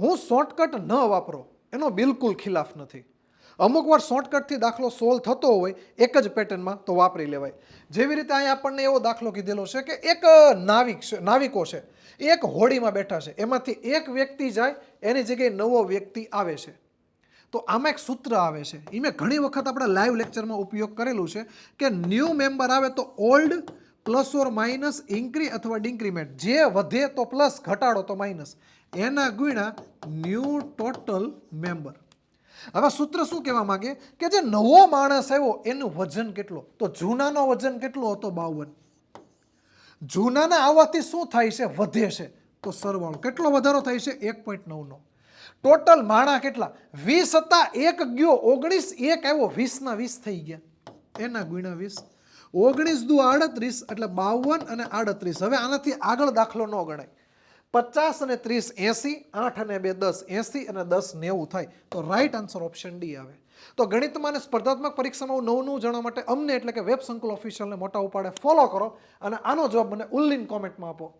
હું શોર્ટકટ ન વાપરો, એનો બિલકુલ ખિલાફ નથી. અમુક વાર શોર્ટકટથી દાખલો સોલ્વ થતો હોય, એક જ પેટર્નમાં તો વાપરી લેવાય. જેવી રીતે અહીંયા આપણને એવો દાખલો કીધેલો છે કે એક નાવિક છે, નાવિકો છે એક હોડીમાં બેઠા છે. એમાંથી એક વ્યક્તિ જાય, એની જગ્યાએ નવો વ્યક્તિ આવે છે. તો આમાં એક સૂત્ર આવે છે. એ મેં ઘણી વખત આપણા લાઈવ લેક્ચરમાં ઉપયોગ કરેલું છે કે ન્યૂ મેમ્બર આવે તો old plus or minus increment અથવા ડિન્ક્રીમેન્ટ. જે વધે તો પ્લસ, ઘટાડો તો માઇનસ. એના ગુણ્યા ન્યૂ ટોટલ મેમ્બર. હવે સૂત્ર શું કહેવા માંગે? કે જે નવો માણસ આવ્યો, એનું વજન કેટલો? તો જૂનાનો વજન કેટલો હતો? બાવન. જૂનાના આવવાથી શું થાય છે? વધે છે. તો સરવાળો. કેટલો વધારો થાય છે? એક પોઈન્ટ નવનો. ટોટલ માણા કેટલા? વીસ હતા, એક ગયો, ઓગણીસ, એક આવ્યો, વીસના વીસ થઈ ગયા. એના ગુણ્યા વીસ. ઓગણીસ દુ આડત્રીસ એટલે બાવન અને આડત્રીસ. હવે આનાથી આગળ દાખલો ન ગણાય. પચાસ અને ત્રીસ એંસી, આઠ અને બે દસ એંસી અને દસ નેવું થાય. તો રાઈટ આન્સર ઓપ્શન ડી આવે. તો ગણિતમાં અને સ્પર્ધાત્મક પરીક્ષામાં નવું નવું જાણવા માટે અમને એટલે કે વેબ સંકુલ ઓફિશિયલને મોટા ઉપાડે ફોલો કરો અને આનો જવાબ મને ઉલ્લીન કોમેન્ટમાં આપો.